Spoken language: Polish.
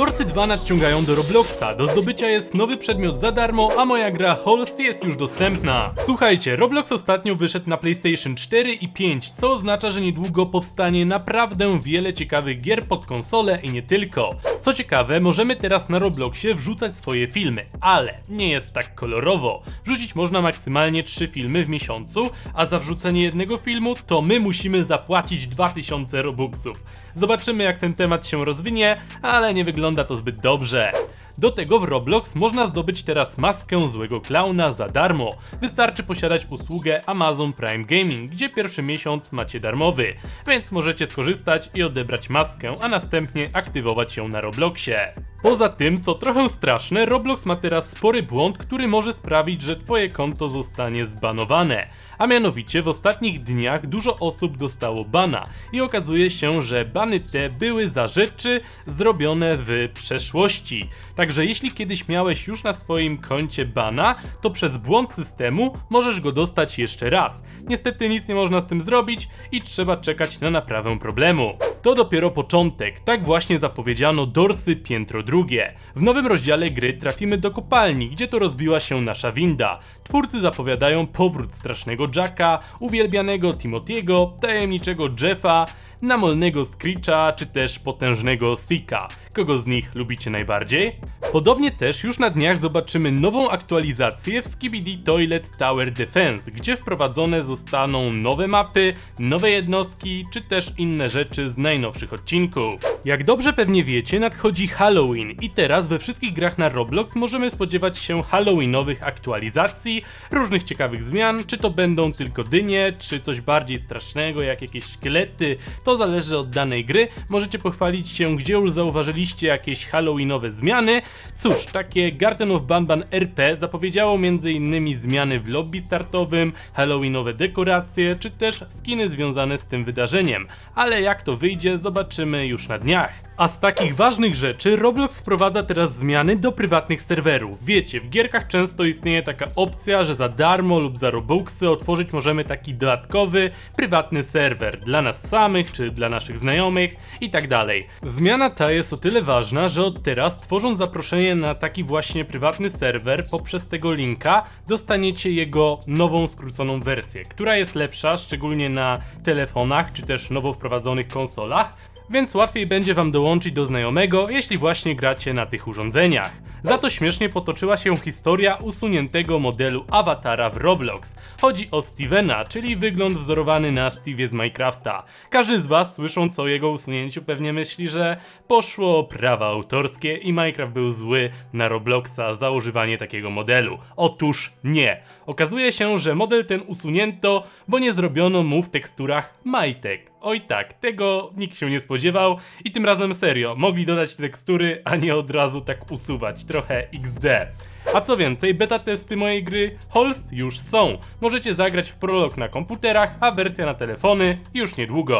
Dorsy 2 nadciągają do Robloxa. Do zdobycia jest nowy przedmiot za darmo, a moja gra Halls jest już dostępna. Słuchajcie, Roblox ostatnio wyszedł na PlayStation 4 i 5, co oznacza, że niedługo powstanie naprawdę wiele ciekawych gier pod konsolę i nie tylko. Co ciekawe, możemy teraz na Robloxie wrzucać swoje filmy, ale nie jest tak kolorowo. Wrzucić można maksymalnie 3 filmy w miesiącu, a za wrzucenie jednego filmu to my musimy zapłacić 2000 robuxów. Zobaczymy jak ten temat się rozwinie, ale nie wygląda to zbyt dobrze. Do tego w Roblox można zdobyć teraz maskę złego klauna za darmo. Wystarczy posiadać usługę Amazon Prime Gaming, gdzie pierwszy miesiąc macie darmowy, więc możecie skorzystać i odebrać maskę, a następnie aktywować ją na Robloxie. Poza tym, co trochę straszne, Roblox ma teraz spory błąd, który może sprawić, że twoje konto zostanie zbanowane. A mianowicie w ostatnich dniach dużo osób dostało bana i okazuje się, że bany te były za rzeczy zrobione w przeszłości. Także jeśli kiedyś miałeś już na swoim koncie bana, to przez błąd systemu możesz go dostać jeszcze raz. Niestety nic nie można z tym zrobić i trzeba czekać na naprawę problemu. To dopiero początek, tak właśnie zapowiedziano Dorsy piętro drugie. W nowym rozdziale gry trafimy do kopalni, gdzie to rozbiła się nasza winda. Twórcy zapowiadają powrót strasznego Jacka, uwielbianego Timothy'ego, tajemniczego Jeffa, namolnego Screecha czy też potężnego Sika. Kogo z nich lubicie najbardziej? Podobnie też już na dniach zobaczymy nową aktualizację w Skibidi Toilet Tower Defense, gdzie wprowadzone zostaną nowe mapy, nowe jednostki czy też inne rzeczy z najnowszych odcinków. Jak dobrze pewnie wiecie, nadchodzi Halloween i teraz we wszystkich grach na Roblox możemy spodziewać się halloweenowych aktualizacji, różnych ciekawych zmian, czy to będą tylko dynie, czy coś bardziej strasznego jak jakieś szkielety, to zależy od danej gry. Możecie pochwalić się, gdzie już zauważyliście jakieś halloweenowe zmiany. Cóż, takie Garden of Banban RP zapowiedziało m.in. zmiany w lobby startowym, halloweenowe dekoracje, czy też skiny związane z tym wydarzeniem. Ale jak to wyjdzie, zobaczymy już na dniach. A z takich ważnych rzeczy Roblox wprowadza teraz zmiany do prywatnych serwerów. Wiecie, w gierkach często istnieje taka opcja, że za darmo lub za robuxy otworzyć możemy taki dodatkowy, prywatny serwer dla nas samych czy dla naszych znajomych i tak. Zmiana ta jest o tyle ważna, że od teraz tworząc zaproszenie na taki właśnie prywatny serwer poprzez tego linka dostaniecie jego nową skróconą wersję, która jest lepsza szczególnie na telefonach czy też nowo wprowadzonych konsolach, więc łatwiej będzie wam dołączyć do znajomego, jeśli właśnie gracie na tych urządzeniach. Za to śmiesznie potoczyła się historia usuniętego modelu awatara w Roblox. Chodzi o Stevena, czyli wygląd wzorowany na Stevie z Minecrafta. Każdy z was słysząc o jego usunięciu pewnie myśli, że poszło prawa autorskie i Minecraft był zły na Robloxa za używanie takiego modelu. Otóż nie. Okazuje się, że model ten usunięto, bo nie zrobiono mu w teksturach majtek. Oj tak, tego nikt się nie spodziewał i tym razem serio, mogli dodać tekstury, a nie od razu tak usuwać, trochę XD. A co więcej, beta testy mojej gry Holst już są. Możecie zagrać w prolog na komputerach, a wersja na telefony już niedługo.